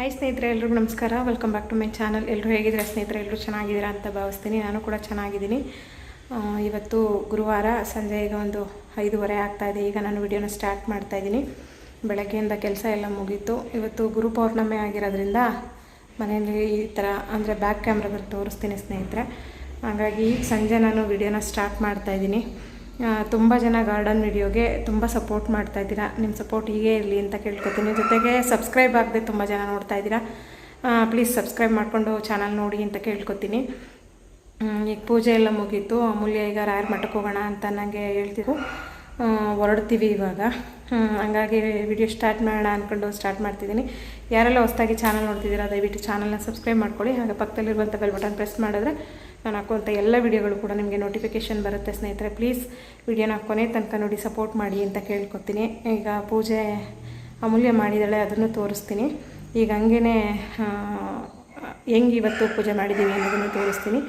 Hi ಸ್ನೇಹಿತರೆ, ಎಲ್ರಿಗೂ ನಮಸ್ಕಾರ. Welcome back to my channel ಎಲ್ಲರೂ ಹೇಗಿದ್ದೀರಾ? ಸ್ನೇಹಿತರೆ ಎಲ್ಲರೂ ಚೆನ್ನಾಗಿದ್ದೀರಾ ಅಂತ ಭಾವಿಸ್ತೀನಿ. ನಾನು ಕೂಡ ಚೆನ್ನಾಗಿದ್ದೀನಿ. ಇವತ್ತು ಗುರುವಾರ ಸಂಜೆ ಈಗ ಒಂದು ಐದೂವರೆ ಆಗ್ತಾಯಿದೆ ಈಗ ನಾನು ವಿಡಿಯೋನ ಸ್ಟಾರ್ಟ್ ಮಾಡ್ತಾಯಿದ್ದೀನಿ ಬೆಳಗ್ಗೆಯಿಂದ ಕೆಲಸ ಎಲ್ಲ ಮುಗೀತು. ಇವತ್ತು ಗುರು ಪೌರ್ಣಮಿ ಆಗಿರೋದ್ರಿಂದ ಮನೆಯಲ್ಲಿ ಈ ಥರ ಅಂದರೆ ಬ್ಯಾಕ್ ಕ್ಯಾಮ್ರಾದಲ್ಲಿ ತೋರಿಸ್ತೀನಿ ಸ್ನೇಹಿತರೆ. ಹಾಗಾಗಿ ಈಗ ಸಂಜೆ ನಾನು ವಿಡಿಯೋನ ಸ್ಟಾರ್ಟ್ ಮಾಡ್ತಾಯಿದ್ದೀನಿ ತುಂಬ ಜನ ಗಾರ್ಡನ್ ವಿಡಿಯೋಗೆ ತುಂಬ ಸಪೋರ್ಟ್ ಮಾಡ್ತಾ ಇದ್ದೀರಾ. ನಿಮ್ಮ ಸಪೋರ್ಟ್ ಹೀಗೆ ಇರಲಿ ಅಂತ ಕೇಳ್ಕೊತೀನಿ. ಜೊತೆಗೆ ಸಬ್ಸ್ಕ್ರೈಬ್ ಆಗದೆ ತುಂಬ ಜನ ನೋಡ್ತಾ ಇದ್ದೀರಾ. ಪ್ಲೀಸ್ ಸಬ್ಸ್ಕ್ರೈಬ್ ಮಾಡಿಕೊಂಡು ಚಾನಲ್ ನೋಡಿ ಅಂತ ಕೇಳ್ಕೊತೀನಿ. ಈಗ ಪೂಜೆ ಎಲ್ಲ ಮುಗೀತು. ಅಮೂಲ್ಯ ಈಗ ರಾಯರ ಮಠಕ್ಕೆ ಹೋಗೋಣ ಅಂತ ನನಗೆ ಹೇಳ್ತಿದ್ರು. ಹೊರಡ್ತೀವಿ ಇವಾಗ. ಹಂಗಾಗಿ ವಿಡಿಯೋ ಸ್ಟಾರ್ಟ್ ಮಾಡೋಣ ಅಂದ್ಕೊಂಡು ಸ್ಟಾರ್ಟ್ ಮಾಡ್ತಿದ್ದೀನಿ. ಯಾರೆಲ್ಲ ಹೊಸ್ದಾಗಿ ಚಾನಲ್ ನೋಡ್ತಿದ್ದೀರಾ, ದಯವಿಟ್ಟು ಚಾನಲ್ನ ಸಬ್ಸ್ಕ್ರೈಬ್ ಮಾಡ್ಕೊಳ್ಳಿ. ಹಾಗೆ ಪಕ್ಕದಲ್ಲಿರುವಂಥ ಬೆಲ್ ಬಟನ್ ಪ್ರೆಸ್ ಮಾಡಿದ್ರೆ ನಾನು ಹಾಕುವಂಥ ಎಲ್ಲ ವಿಡಿಯೋಗಳು ಕೂಡ ನಿಮಗೆ ನೋಟಿಫಿಕೇಷನ್ ಬರುತ್ತೆ ಸ್ನೇಹಿತರೆ. ಪ್ಲೀಸ್ ವಿಡಿಯೋನ ಕೊನೆ ತನಕ ನೋಡಿ ಸಪೋರ್ಟ್ ಮಾಡಿ ಅಂತ ಕೇಳ್ಕೊತೀನಿ. ಈಗ ಪೂಜೆ ಅಮೂಲ್ಯ ಮಾಡಿದಳೆ ಅದನ್ನು ತೋರಿಸ್ತೀನಿ. ಈಗ ಹಂಗೇ ಹೆಂಗೆ ಇವತ್ತು ಪೂಜೆ ಮಾಡಿದ್ದೀವಿ ಅನ್ನೋದನ್ನು ತೋರಿಸ್ತೀನಿ.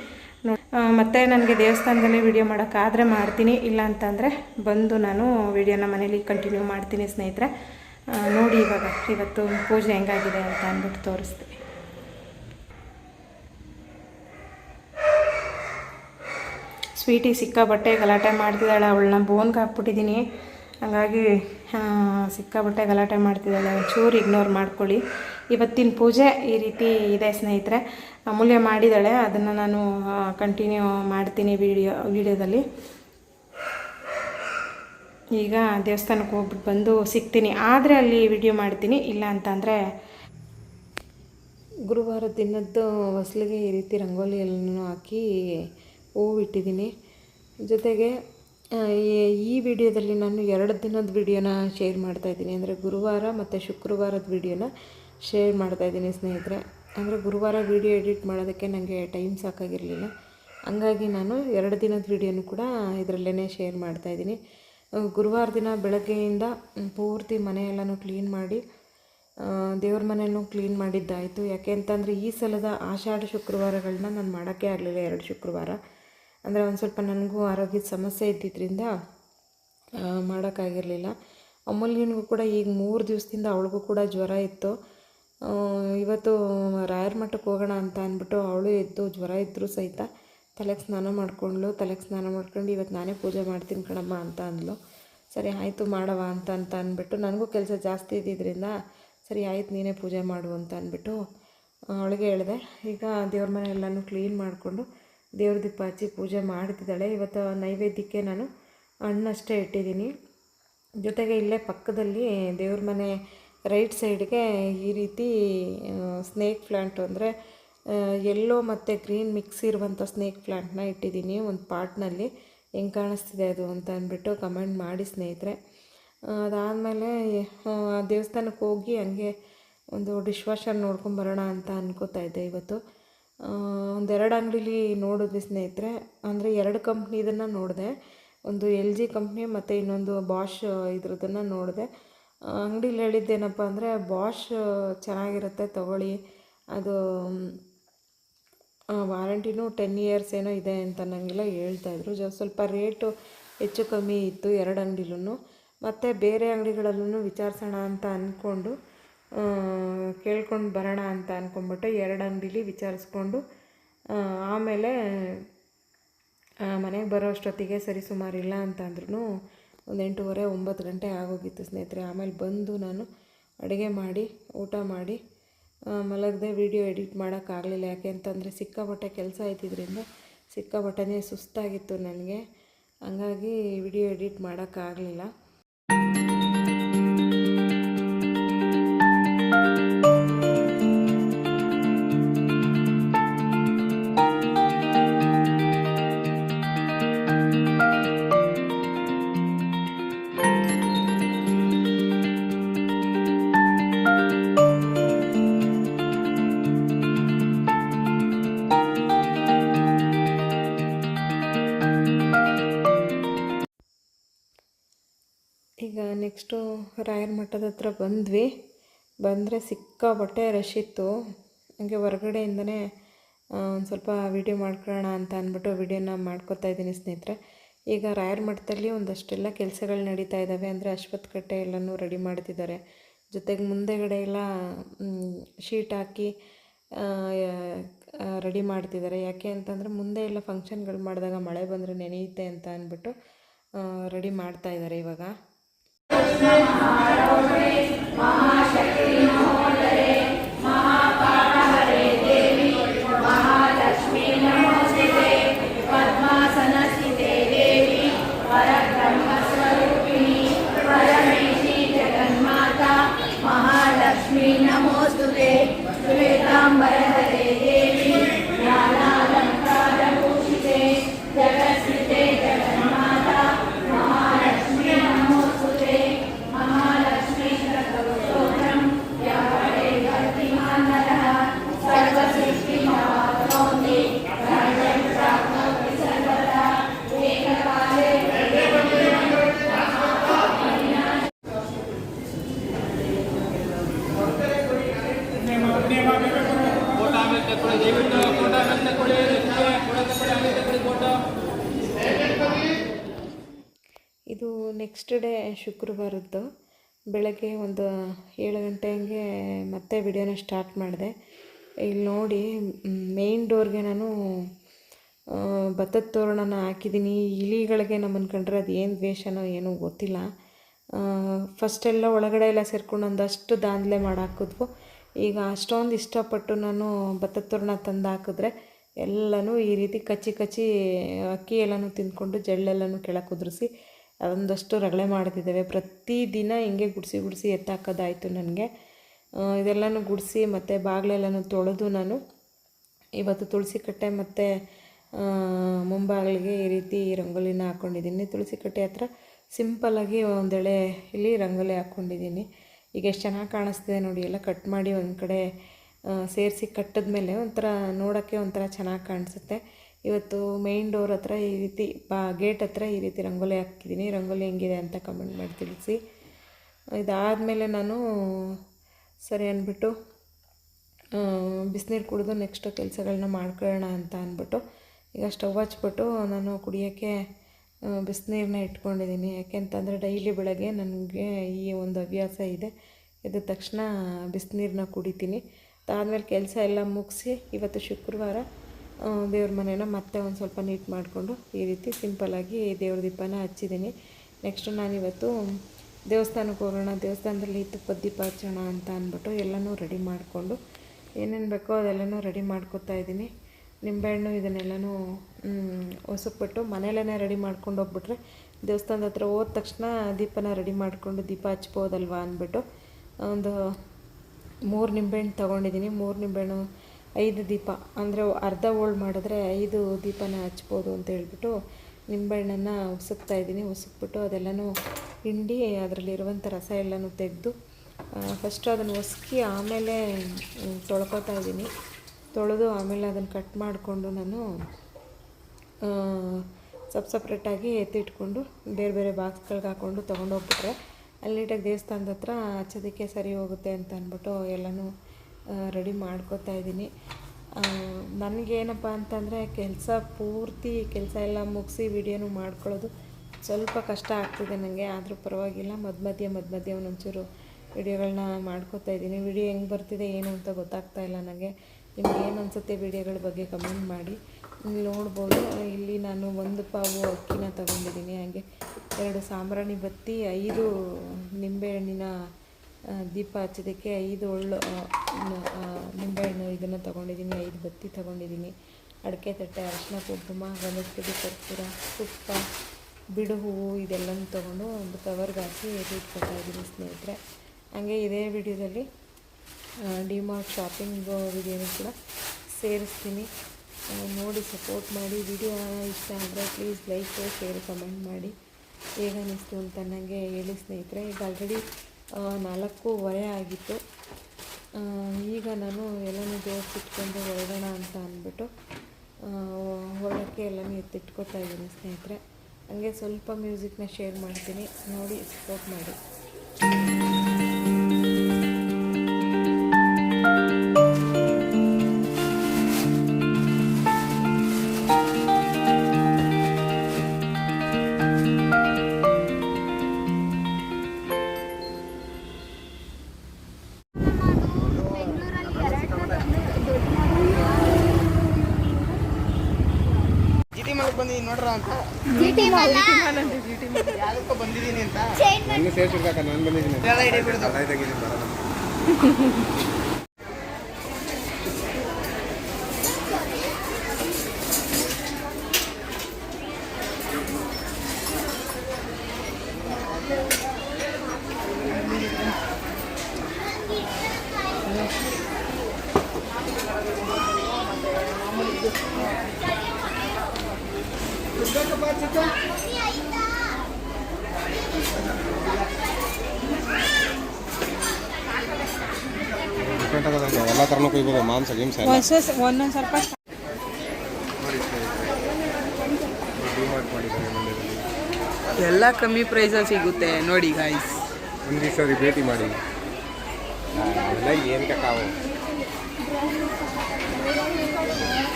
ಮತ್ತು ನನಗೆ ದೇವಸ್ಥಾನದಲ್ಲಿ ವಿಡಿಯೋ ಮಾಡೋಕ್ಕಾದರೆ ಮಾಡ್ತೀನಿ. ಇಲ್ಲ ಅಂತಂದರೆ ಬಂದು ನಾನು ವಿಡಿಯೋನ ಮನೇಲಿ ಕಂಟಿನ್ಯೂ ಮಾಡ್ತೀನಿ ಸ್ನೇಹಿತರೆ. ನೋಡಿ ಇವಾಗ, ಇವತ್ತು ಪೂಜೆ ಹೆಂಗಾಗಿದೆ ಅಂತ ಅಂದ್ಬಿಟ್ಟು ತೋರಿಸ್ತೀನಿ. ಸ್ವೀಟಿ ಸಿಕ್ಕಾಬಟ್ಟೆ ಗಲಾಟೆ ಮಾಡ್ತಿದ್ದಾಳೆ. ಅವಳನ್ನ ಬೋನ್ಗೆ ಹಾಕ್ಬಿಟ್ಟಿದ್ದೀನಿ. ಹಾಗಾಗಿ ಸಿಕ್ಕ ಸಿಕ್ಕಾಬಟ್ಟೆ ಗಲಾಟೆ ಮಾಡ್ತಿದ್ದಾಳೆ. ಒಂಚೂರು ಇಗ್ನೋರ್ ಮಾಡ್ಕೊಳ್ಳಿ. ಇವತ್ತಿನ ಪೂಜೆ ಈ ರೀತಿ ಇದೆ ಸ್ನೇಹಿತರೆ. ಅಮೂಲ್ಯ ಮಾಡಿದ್ದಾಳೆ. ಅದನ್ನು ನಾನು ಕಂಟಿನ್ಯೂ ಮಾಡ್ತೀನಿ ವಿಡಿಯೋ ವಿಡಿಯೋದಲ್ಲಿ ಈಗ ದೇವಸ್ಥಾನಕ್ಕೆ ಹೋಗ್ಬಿಟ್ಟು ಬಂದು ಸಿಗ್ತೀನಿ. ಆದರೆ ಅಲ್ಲಿ ವಿಡಿಯೋ ಮಾಡ್ತೀನಿ. ಇಲ್ಲ ಅಂತಂದರೆ, ಗುರುವಾರ ದಿನದ್ದು ಹೊಸ್ಲಿಗೆ ಈ ರೀತಿ ರಂಗೋಲಿಯಲ್ಲೂ ಹಾಕಿ ಹೂವು ಇಟ್ಟಿದ್ದೀನಿ ಜೊತೆಗೆ ಈ- ವಿಡಿಯೋದಲ್ಲಿ ನಾನು ಎರಡು ದಿನದ ವಿಡಿಯೋನ ಶೇರ್ ಮಾಡ್ತಾಯಿದ್ದೀನಿ ಅಂದರೆ ಗುರುವಾರ ಮತ್ತು ಶುಕ್ರವಾರದ ವಿಡಿಯೋನ ಶೇರ್ ಮಾಡ್ತಾಯಿದ್ದೀನಿ ಸ್ನೇಹಿತರೆ. ಅಂದರೆ ಗುರುವಾರ ವಿಡಿಯೋ ಎಡಿಟ್ ಮಾಡೋದಕ್ಕೆ ನನಗೆ ಟೈಮ್ ಸಾಕಾಗಿರಲಿಲ್ಲ. ಹಂಗಾಗಿ ನಾನು ಎರಡು ದಿನದ ವಿಡಿಯೋನು ಕೂಡ ಇದರಲ್ಲೇ ಶೇರ್ ಮಾಡ್ತಾಯಿದ್ದೀನಿ ಇದ್ದೀನಿ. ಗುರುವಾರ ದಿನ ಬೆಳಗ್ಗೆಯಿಂದ ಪೂರ್ತಿ ಮನೆಯೆಲ್ಲನೂ ಕ್ಲೀನ್ ಮಾಡಿ ದೇವ್ರ ಮನೆಯೂ ಕ್ಲೀನ್ ಮಾಡಿದ್ದಾಯಿತು. ಯಾಕೆ ಅಂತಂದರೆ ಈ ಸಲದ ಆಷಾಢ ಶುಕ್ರವಾರಗಳನ್ನ ನಾನು ಮಾಡೋಕ್ಕೆ ಆಗಲಿಲ್ಲ ಎರಡು ಶುಕ್ರವಾರ. ಅಂದರೆ ಒಂದು ಸ್ವಲ್ಪ ನನಗೂ ಆರೋಗ್ಯದ ಸಮಸ್ಯೆ ಇದ್ದಿದ್ದರಿಂದ ಮಾಡೋಕ್ಕಾಗಿರಲಿಲ್ಲ. ಅಮೂಲ್ಯನಿಗೂ ಕೂಡ ಈಗ ಮೂರು ದಿವಸದಿಂದ ಅವಳಿಗೂ ಕೂಡ ಜ್ವರ ಇತ್ತು. ಇವತ್ತು ರಾಯರ ಮಠಕ್ಕೆ ಹೋಗೋಣ ಅಂತ ಅಂದ್ಬಿಟ್ಟು ಅವಳು ಎದ್ದು ಜ್ವರ ಇದ್ದರೂ ಸಹಿತ ತಲೆಗೆ ಸ್ನಾನ ಮಾಡಿಕೊಂಡ್ಳು. ತಲೆಗೆ ಸ್ನಾನ ಮಾಡ್ಕೊಂಡು ಇವತ್ತು ನಾನೇ ಪೂಜೆ ಮಾಡ್ತೀನಿ ಕಣಮ್ಮ ಅಂತ ಅಂದ್ಲು. ಸರಿ, ಆಯಿತು ಮಾಡವ ಅಂತ ಅಂತ ಅಂದ್ಬಿಟ್ಟು ನನಗೂ ಕೆಲಸ ಜಾಸ್ತಿ ಇದ್ದಿದ್ದರಿಂದ ಸರಿ, ಆಯ್ತು ನೀನೇ ಪೂಜೆ ಮಾಡು ಅಂತ ಅಂದ್ಬಿಟ್ಟು ಅವಳಿಗೆ ಹೇಳಿದೆ. ಈಗ ದೇವ್ರ ಮನೆ ಎಲ್ಲನೂ ಕ್ಲೀನ್ ಮಾಡಿಕೊಂಡು ದೇವ್ರ ದೀಪ ಹಚ್ಚಿ ಪೂಜೆ ಮಾಡ್ತಿದ್ದಾಳೆ. ಇವತ್ತು ನೈವೇದ್ಯಕ್ಕೆ ನಾನು ಹಣ್ಣಷ್ಟೇ ಇಟ್ಟಿದ್ದೀನಿ. ಜೊತೆಗೆ ಇಲ್ಲೇ ಪಕ್ಕದಲ್ಲಿ ದೇವ್ರ ಮನೆ ರೈಟ್ ಸೈಡ್ಗೆ ಈ ರೀತಿ ಸ್ನೇಕ್ ಪ್ಲ್ಯಾಂಟು ಅಂದರೆ ಎಲ್ಲೋ ಮತ್ತು ಗ್ರೀನ್ ಮಿಕ್ಸ್ ಇರುವಂಥ ಸ್ನೇಕ್ ಪ್ಲ್ಯಾಂಟ್ನ ಇಟ್ಟಿದ್ದೀನಿ. ಒಂದು ಪಾಟ್ನಲ್ಲಿ ಹೆಂಗೆ ಕಾಣಿಸ್ತಿದೆ ಅದು ಅಂತ ಅಂದ್ಬಿಟ್ಟು ಕಮೆಂಟ್ ಮಾಡಿ ಸ್ನೇಹಿತರೆ. ಅದಾದಮೇಲೆ ದೇವಸ್ಥಾನಕ್ಕೆ ಹೋಗಿ ಹಂಗೆ ಒಂದು ಡಿಶ್ ವಾಷರ್ ನೋಡ್ಕೊಂಬರೋಣ ಅಂತ ಅನ್ಕೋತಾ ಇದ್ದೆ ಇವತ್ತು. ಒಂದೆರಡು ಅಂಗಡೀಲಿ ನೋಡಿದ್ವಿ ಸ್ನೇಹಿತರೆ. ಅಂದರೆ ಎರಡು ಕಂಪ್ನಿದನ್ನು ನೋಡಿದೆ. ಒಂದು ಎಲ್ ಜಿ ಕಂಪ್ನಿ ಮತ್ತು ಇನ್ನೊಂದು ಬಾಷ್ ಇದ್ರದ್ದನ್ನು ನೋಡಿದೆ. ಅಂಗಡೀಲಿ ಹೇಳಿದ್ದೇನಪ್ಪ ಅಂದರೆ ಬಾಷ್ ಚೆನ್ನಾಗಿರುತ್ತೆ ತಗೊಳ್ಳಿ. ಅದು ವಾರಂಟಿನೂ ಟೆನ್ ಇಯರ್ಸ್ ಏನೋ ಇದೆ ಅಂತ ನನಗೆಲ್ಲ ಹೇಳ್ತಾಯಿದ್ರು ಜ, ಸ್ವಲ್ಪ ರೇಟು ಹೆಚ್ಚು ಕಮ್ಮಿ ಇತ್ತು ಎರಡು ಅಂಗಡಿಲೂ ಮತ್ತು ಬೇರೆ ಅಂಗಡಿಗಳಲ್ಲೂ ವಿಚಾರಿಸೋಣ ಅಂತ ಅಂದ್ಕೊಂಡು ಕೇಳ್ಕೊಂಡು ಬರೋಣ ಅಂತ ಅಂದ್ಕೊಂಬಿಟ್ಟು ಎರಡು ಅಂಗಡೀಲಿ ವಿಚಾರಿಸ್ಕೊಂಡು ಆಮೇಲೆ ಮನೆಗೆ ಬರೋ ಅಷ್ಟೊತ್ತಿಗೆ ಸರಿ ಸುಮಾರು ಇಲ್ಲ ಅಂತ ಅಂದ್ರೂ ಒಂದು ಎಂಟೂವರೆ, ಒಂಬತ್ತು ಗಂಟೆ ಆಗೋಗಿತ್ತು ಸ್ನೇಹಿತರೆ. ಆಮೇಲೆ ಬಂದು ನಾನು ಅಡುಗೆ ಮಾಡಿ, ಊಟ ಮಾಡಿ ಮಲಗದೆ ವಿಡಿಯೋ ಎಡಿಟ್ ಮಾಡೋಕ್ಕಾಗಲಿಲ್ಲ ಯಾಕೆ ಅಂತಂದರೆ ಸಿಕ್ಕಾಪಟ್ಟೆ ಕೆಲಸ ಆಯ್ತಿದ್ದರಿಂದ ಸಿಕ್ಕಾಪಟ್ಟೆನೇ ಸುಸ್ತಾಗಿತ್ತು ನನಗೆ. ಹಂಗಾಗಿ ವಿಡಿಯೋ ಎಡಿಟ್ ಮಾಡೋಕ್ಕಾಗಲಿಲ್ಲ ಈಗ ನೆಕ್ಸ್ಟು ರಾಯರ ಮಠದ ಹತ್ರ ಬಂದ್ವಿ. ಬಂದರೆ ಸಿಕ್ಕಾಪಟ್ಟೆ ರಶ್ ಇತ್ತು. ಹಂಗೆ ಹೊರಗಡೆಯಿಂದನೇ ಒಂದು ಸ್ವಲ್ಪ ವೀಡಿಯೋ ಮಾಡ್ಕೊಳ್ಳೋಣ ಅಂತ ಅಂದ್ಬಿಟ್ಟು ವೀಡಿಯೋನ ಮಾಡ್ಕೋತಾ ಇದ್ದೀನಿ ಸ್ನೇಹಿತರೆ. ಈಗ ರಾಯರ ಮಠದಲ್ಲಿ ಒಂದಷ್ಟೆಲ್ಲ ಕೆಲಸಗಳು ನಡೀತಾ ಇದ್ದಾವೆ ಅಂದರೆ ಅಶ್ವತ್ಥ ಕಟ್ಟೆ ಎಲ್ಲನೂ ರೆಡಿ ಮಾಡ್ತಿದ್ದಾರೆ. ಜೊತೆಗೆ ಮುಂದೆಗಡೆ ಎಲ್ಲ ಶೀಟ್ ಹಾಕಿ ರೆಡಿ ಮಾಡ್ತಿದ್ದಾರೆ. ಯಾಕೆ ಅಂತಂದರೆ ಮುಂದೆ ಎಲ್ಲ ಫಂಕ್ಷನ್ಗಳು ಮಾಡಿದಾಗ ಮಳೆ ಬಂದರೆ ನೆನೆಯುತ್ತೆ ಅಂತ ಅಂದ್ಬಿಟ್ಟು ರೆಡಿ ಮಾಡ್ತಾ ಇದ್ದಾರೆ ಇವಾಗ. महालक्ष्मी ನೆಕ್ಸ್ಟ್ ಡೇ ಶುಕ್ರವಾರದ್ದು ಬೆಳಗ್ಗೆ ಒಂದು ಏಳು ಗಂಟೆ ಹಂಗೆ ಮತ್ತೆ ವಿಡಿಯೋನ ಸ್ಟಾರ್ಟ್ ಮಾಡಿದೆ. ಇಲ್ಲಿ ನೋಡಿ ಮೇನ್ ಡೋರ್ಗೆ ನಾನು ಭತ್ತದ ತೋರಣನ ಹಾಕಿದ್ದೀನಿ. ಇಲಿಗಳಿಗೆ ನಮ್ಮನ್ನು ಕಂಡ್ರೆ ಅದು ಏನು ದ್ವೇಷನೋ ಏನೂ ಗೊತ್ತಿಲ್ಲ. ಫಸ್ಟೆಲ್ಲ ಒಳಗಡೆ ಎಲ್ಲ ಸೇರ್ಕೊಂಡು ಒಂದಷ್ಟು ದಾಂಧಲೆ ಮಾಡಾಕಿದ್ವು ಈಗ ಅಷ್ಟೊಂದು ಇಷ್ಟಪಟ್ಟು ನಾನು ಭತ್ತದ ತೋರಣ ತಂದು ಹಾಕಿದ್ರೆ ಎಲ್ಲನೂ ಈ ರೀತಿ ಕಚ್ಚಿ ಕಚ್ಚಿ ಅಕ್ಕಿ ಎಲ್ಲನೂ ತಿಂದ್ಕೊಂಡು ಜಳ್ಳೆಲ್ಲನೂ ಕೆಳಗೆ ಕುದುರಿಸಿ ಒಂದಷ್ಟು ರಗಳೆ ಮಾಡ್ತಿದ್ದೇವೆ. ಪ್ರತಿದಿನ ಹಿಂಗೆ ಗುಡಿಸಿ ಗುಡಿಸಿ ಎತ್ತಾಕೋದಾಯಿತು ನನಗೆ. ಇದೆಲ್ಲನೂ ಗುಡಿಸಿ ಮತ್ತು ಬಾಗಿಲೆಲ್ಲನೂ ತೊಳೆದು ನಾನು ಇವತ್ತು ತುಳಸಿ ಕಟ್ಟೆ ಮತ್ತು ಮುಂಬಾಗಿಲಿಗೆ ಈ ರೀತಿ ರಂಗೋಲಿನ ಹಾಕ್ಕೊಂಡಿದ್ದೀನಿ ತುಳಸಿ ಕಟ್ಟೆ ಹತ್ರ ಸಿಂಪಲ್ಲಾಗಿ ಒಂದೆಳೆ ಇಲ್ಲಿ ರಂಗೋಲಿ ಹಾಕ್ಕೊಂಡಿದ್ದೀನಿ ಈಗ ಎಷ್ಟು ಚೆನ್ನಾಗಿ ಕಾಣಿಸ್ತಿದೆ ನೋಡಿ, ಎಲ್ಲ ಕಟ್ ಮಾಡಿ ಒಂದು ಕಡೆ ಸೇರಿಸಿ ಕಟ್ಟಿದ್ಮೇಲೆ ಒಂಥರ ನೋಡೋಕ್ಕೆ ಒಂಥರ ಚೆನ್ನಾಗಿ ಕಾಣಿಸುತ್ತೆ. ಇವತ್ತು ಮೇಯ್ನ್ ಡೋರ್ ಹತ್ರ ಈ ರೀತಿ ಬಾ ಗೇಟ್ ಹತ್ರ ಈ ರೀತಿ ರಂಗೋಲಿ ಹಾಕಿದ್ದೀನಿ ರಂಗೋಲಿ ಹೆಂಗಿದೆ ಅಂತ ಕಮೆಂಟ್ ಮಾಡಿ ತಿಳಿಸಿ. ಇದಾದಮೇಲೆ ನಾನು ಸರಿ ಅಂದ್ಬಿಟ್ಟು ಬಿಸಿನೀರು ಕುಡಿದು ನೆಕ್ಸ್ಟ್ ಕೆಲಸಗಳನ್ನ ಮಾಡ್ಕೊಳ್ಳೋಣ ಅಂತ ಅಂದ್ಬಿಟ್ಟು, ಈಗ ಸ್ಟವ್ ಹಚ್ಬಿಟ್ಟು ನಾನು ಕುಡಿಯೋಕ್ಕೆ ಬಿಸಿನೀರನ್ನ ಇಟ್ಕೊಂಡಿದ್ದೀನಿ. ಯಾಕೆಂತಂದರೆ ಡೈಲಿ ಬೆಳಗ್ಗೆ ನನಗೆ ಈ ಒಂದು ಹವ್ಯಾಸ ಇದೆ. ಎದ್ದ ತಕ್ಷಣ ಬಿಸಿನೀರನ್ನ ಕುಡಿತೀನಿ. ಅದಾದಮೇಲೆ ಕೆಲಸ ಎಲ್ಲ ಮುಗಿಸಿ ಇವತ್ತು ಶುಕ್ರವಾರ ದೇವ್ರ ಮನೇನ ಮತ್ತೆ ಒಂದು ಸ್ವಲ್ಪ ನೀಟ್ ಮಾಡಿಕೊಂಡು ಈ ರೀತಿ ಸಿಂಪಲ್ಲಾಗಿ ದೇವ್ರ ದೀಪನ ಹಚ್ಚಿದ್ದೀನಿ. ನೆಕ್ಸ್ಟು ನಾನಿವತ್ತು ದೇವಸ್ಥಾನಕ್ಕೆ ಹೋಗೋಣ, ದೇವಸ್ಥಾನದಲ್ಲಿ ತುಪ್ಪದ ದೀಪ ಹಚ್ಚೋಣ ಅಂತ ಅಂದ್ಬಿಟ್ಟು ಎಲ್ಲನೂ ರೆಡಿ ಮಾಡಿಕೊಂಡು ಏನೇನು ಬೇಕೋ ಅದೆಲ್ಲನೂ ರೆಡಿ ಮಾಡ್ಕೊತಾ ಇದ್ದೀನಿ. ನಿಂಬೆಹಣ್ಣು ಇದನ್ನೆಲ್ಲನೂ ಹೊಸಕ್ಬಿಟ್ಟು ಮನೆಯಲ್ಲೇ ರೆಡಿ ಮಾಡ್ಕೊಂಡು ಹೋಗ್ಬಿಟ್ರೆ ದೇವಸ್ಥಾನದ ಹತ್ರ ಹೋದ ತಕ್ಷಣ ದೀಪನ ರೆಡಿ ಮಾಡಿಕೊಂಡು ದೀಪ ಹಚ್ಬೋದಲ್ವಾ ಅಂದ್ಬಿಟ್ಟು ಒಂದು ಮೂರು ನಿಂಬೆಹಣ್ಣು ತೊಗೊಂಡಿದ್ದೀನಿ. ಮೂರು ನಿಂಬೆಹಣ್ಣು ಐದು ದೀಪ. ಅಂದರೆ ಅರ್ಧ ಹೋಳ್ ಮಾಡಿದ್ರೆ ಐದು ದೀಪನ ಹಚ್ಬೋದು ಅಂತ ಹೇಳ್ಬಿಟ್ಟು ನಿಂಬೆಹಣ್ಣನ್ನು ಉಸುಕ್ತಾ ಇದ್ದೀನಿ. ಉಸುಕ್ಬಿಟ್ಟು ಅದೆಲ್ಲನೂ ಹಿಂಡಿ, ಅದರಲ್ಲಿರುವಂಥ ರಸ ಎಲ್ಲನೂ ತೆಗೆದು ಫಸ್ಟು ಅದನ್ನು ಒಸ್ಕಿ ಆಮೇಲೆ ತೊಳ್ಕೊತಾ ಇದ್ದೀನಿ. ತೊಳೆದು ಆಮೇಲೆ ಅದನ್ನು ಕಟ್ ಮಾಡಿಕೊಂಡು ನಾನು ಸಪ್ ಸಪ್ರೇಟಾಗಿ ಎತ್ತಿಟ್ಕೊಂಡು ಬೇರೆ ಬೇರೆ ಬಾಕ್ಸ್ಗಳಿಗೆ ಹಾಕ್ಕೊಂಡು ತೊಗೊಂಡೋಗ್ಬಿಟ್ರೆ, ಅಲ್ಲಿ ನೀಟಾಗಿ ದೇವಸ್ಥಾನದ ಹತ್ರ ಹಚ್ಚೋದಕ್ಕೆ ಸರಿ ಹೋಗುತ್ತೆ ಅಂತ ಅಂದ್ಬಿಟ್ಟು ಎಲ್ಲನೂ ರೆಡಿ ಮಾಡ್ಕೋತಾ ಇದ್ದೀನಿ. ನನಗೇನಪ್ಪ ಅಂತಂದರೆ ಕೆಲಸ ಪೂರ್ತಿ, ಕೆಲಸ ಎಲ್ಲ ಮುಗಿಸಿ ವಿಡಿಯೋನು ಮಾಡ್ಕೊಳ್ಳೋದು ಸ್ವಲ್ಪ ಕಷ್ಟ ಆಗ್ತಿದೆ ನನಗೆ ಆದರೂ ಪರವಾಗಿಲ್ಲ. ಮಧ್ಯ ಮಧ್ಯ ಮಧ್ಯ ಮಧ್ಯ ಒಂದೊಂಚೂರು ವಿಡಿಯೋಗಳನ್ನ ಮಾಡ್ಕೊತಾ ಇದ್ದೀನಿ. ವಿಡಿಯೋ ಹೆಂಗೆ ಬರ್ತಿದೆ, ಏನು ಅಂತ ಗೊತ್ತಾಗ್ತಾ ಇಲ್ಲ ನನಗೆ ನಿಮ್ಗೆ ಏನು ಅನಿಸುತ್ತೆ ವಿಡಿಯೋಗಳ ಬಗ್ಗೆ ಕಮೆಂಟ್ ಮಾಡಿ. ನೀವು ನೋಡ್ಬೋದು ಇಲ್ಲಿ ನಾನು ಒಂದು ಪಾವು ಅಕ್ಕಿನ ತಗೊಂಡಿದ್ದೀನಿ. ಹಾಗೆ ಎರಡು ಸಾಂಬ್ರಾಣಿ ಬತ್ತಿ, ಐದು ನಿಂಬೆಹಣ್ಣಿನ ದೀಪ ಹಚ್ಚೋದಕ್ಕೆ ಐದು ಒಳ್ಳು ನಿಂಬೆಹಣ್ಣು ಇದನ್ನು ತೊಗೊಂಡಿದ್ದೀನಿ, ಐದು ಬತ್ತಿ ತೊಗೊಂಡಿದ್ದೀನಿ. ಅಡಿಕೆ ತಟ್ಟೆ, ಅರಿಶಿನ ಕುಂಕುಮ ಗಂಧದ ಕಡ್ಡಿ ಕರ್ಪೂರ, ತುಪ್ಪ ಬಿಡು ಹೂವು ಇದೆಲ್ಲನೂ ತೊಗೊಂಡು ಒಂದು ಕವರ್ಗೆ ಹಾಕಿ ಇಟ್ಕೊಳ್ತಾ ಇದ್ದೀನಿ ಸ್ನೇಹಿತರೆ. ಹಾಗೆ ಇದೇ ವಿಡಿಯೋದಲ್ಲಿ ಡಿಮಾರ್ಟ್ ಶಾಪಿಂಗ್ ವಿಡಿಯೋನು ಕೂಡ ಸೇರಿಸ್ತೀನಿ. ನೋಡಿ ಸಪೋರ್ಟ್ ಮಾಡಿ. ವಿಡಿಯೋ ಇಷ್ಟ ಆದರೆ ಪ್ಲೀಸ್ ಲೈಕ್ ಶೇರ್ ಕಮೆಂಟ್ ಮಾಡಿ. ಹೇಗನ್ನಿಸ್ತು ಅಂತ ನನಗೆ ಹೇಳಿ ಸ್ನೇಹಿತರೆ. ಈಗ ಆಲ್ರೆಡಿ ನಾಲ್ಕೂವರೆ ಆಗಿತ್ತು. ಈಗ ನಾನು ಎಲ್ಲನೂ ಜೋಡಿಸಿಟ್ಕೊಂಡು ಹೊರಡೋಣ ಅಂತ ಅಂದ್ಬಿಟ್ಟು ಹೊರಡೋಕ್ಕೆ ಎಲ್ಲನೂ ಎತ್ತಿಟ್ಕೊತಾ ಇದ್ದೀನಿ ಸ್ನೇಹಿತರೆ. ಹಾಗೆ ಸ್ವಲ್ಪ ಮ್ಯೂಸಿಕ್ನ ಶೇರ್ ಮಾಡ್ತೀನಿ. ನೋಡಿ ಸ್ಪೋರ್ಟ್ ಮಾಡಿ. ಬಂದಿದ್ದೀನಿ ನೋಡ್ರ ಅಂತ. ಯಾವ್ದಕ್ಕೋ ಬಂದಿದ್ದೀನಿ ಅಂತ. ನನ್ನ ನಾನು ಬಂದಿದ್ದೀನಿ. ಡಿಫ್ರೆಂಟ್ ಆಗೋದಂಗೆ ಎಲ್ಲ ಥರನೂ ಕುಯ್ಬೋದು ಮಾಂಸ ಗಿಂಸ ಎಲ್ಲ. ಒಂದೊಂದು ಸ್ವಲ್ಪ ಎಲ್ಲ ಕಮ್ಮಿ ಪ್ರೈಸಲ್ಲಿ ಸಿಗುತ್ತೆ. ನೋಡಿ ಗಾಯ್ಸ್ ಒಂದು ದಿವಸ ಭೇಟಿ ಮಾಡಿ. ಅವೆಲ್ಲ ಏನು ಕಾವು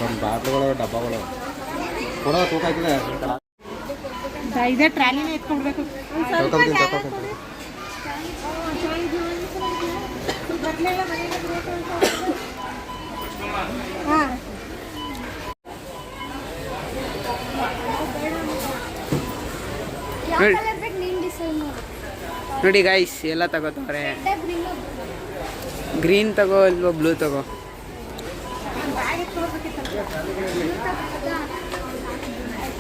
ಒಂದು ಬಾಟ್ಲುಗಳು ಡಬ್ಬಗಳು. ಕೊಡೋ ತೂಕ ಹಾಕಿದೆ ಇದೇ ಟ್ರಾಲಿನ ಎತ್ಕೊಂಡ್ಬೇಕು. ನೋಡಿ. ಗಾಯ್ಸ್ ಎಲ್ಲ ತಗೋತಾರೆ. ಗ್ರೀನ್ ತಗೋ ಇಲ್ವೋ ಬ್ಲೂ ತಗೋ?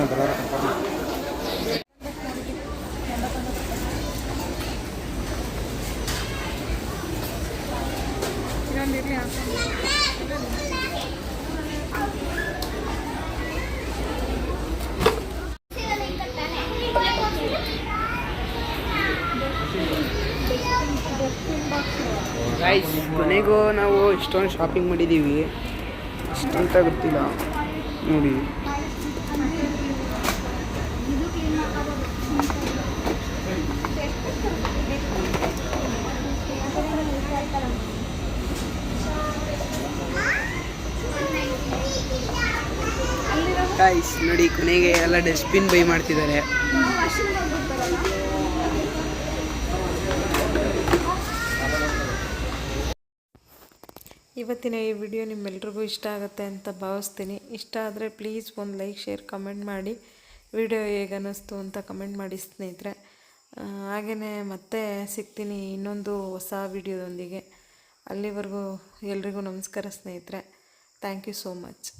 ಮುನ್ನ ಬರೋರ ಗಾಯ್ಸ್ ಕೊನೆಗೂ ನಾವು ಇಷ್ಟೊಂದು ಶಾಪಿಂಗ್ ಮಾಡಿದ್ದೀವಿ. ಇಷ್ಟಂತ ಗೊತ್ತಿಲ್ಲ. ನೋಡಿ. ಗಾಯ್ಸ್ ನೋಡಿ, ಕೊನೆಗೆ ಎಲ್ಲ ಡಸ್ಟ್ಬಿನ್ ಬೈ ಮಾಡ್ತಿದ್ದಾರೆ. ಇವತ್ತಿನ ಈ ವಿಡಿಯೋ ನಿಮ್ಮೆಲ್ರಿಗೂ ಇಷ್ಟ ಆಗುತ್ತೆ ಅಂತ ಭಾವಿಸ್ತೀನಿ. ಇಷ್ಟ ಆದರೆ ಪ್ಲೀಸ್ ಒಂದು ಲೈಕ್ ಶೇರ್ ಕಮೆಂಟ್ ಮಾಡಿ. ವಿಡಿಯೋ ಹೇಗೆ ಅನ್ನಿಸ್ತು ಅಂತ ಕಮೆಂಟ್ ಮಾಡಿ ಸ್ನೇಹಿತರೆ. ಹಾಗೆಯೇ ಮತ್ತೆ ಸಿಗ್ತೀನಿ ಇನ್ನೊಂದು ಹೊಸ ವಿಡಿಯೋದೊಂದಿಗೆ. ಅಲ್ಲಿವರೆಗೂ ಎಲ್ರಿಗೂ ನಮಸ್ಕಾರ ಸ್ನೇಹಿತರೆ. Thank you so much